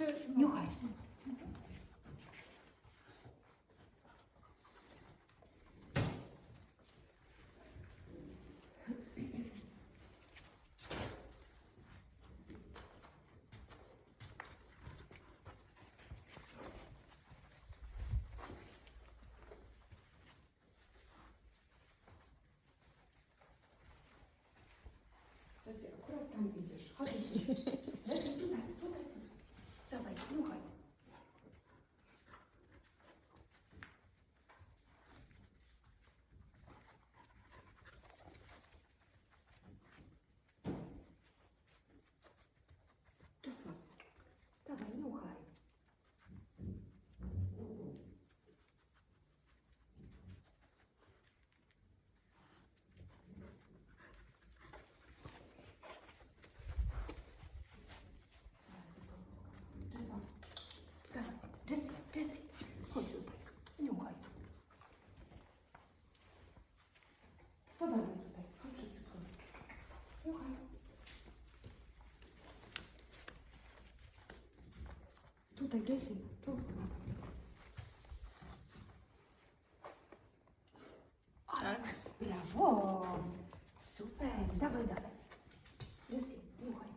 jeszcze niuchaj. Leslie, akurat tam idziesz. Chodź. Leslie, tutaj, tutaj. Dawaj, niuchaj. Czesław, dawaj, niuchaj. Czesław, dawaj. Jessie, Jessie, chodź tutaj. Niuchaj. To dawaj tutaj, chodź szybciutko. Niuchaj. Tutaj, Jessie, tu. Tak. Brawo! Super, dawaj. Jessie, niuchaj.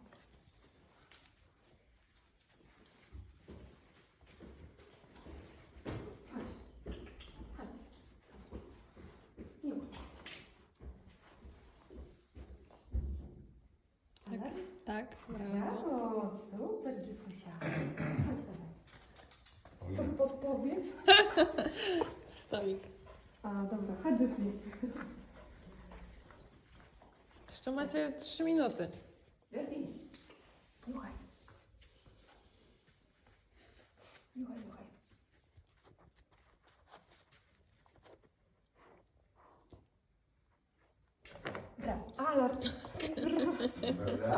Chodź, chodź. Tak, tak, brawo. Brawo, super, Jessusia. Chodź dalej. To podpowiedź? Stoik. A, dobra, chodź Jessie. Jeszcze macie 3 minuty. Jessie, niuchaj. Niuchaj, niuchaj. Brawo, alarm. Dobra.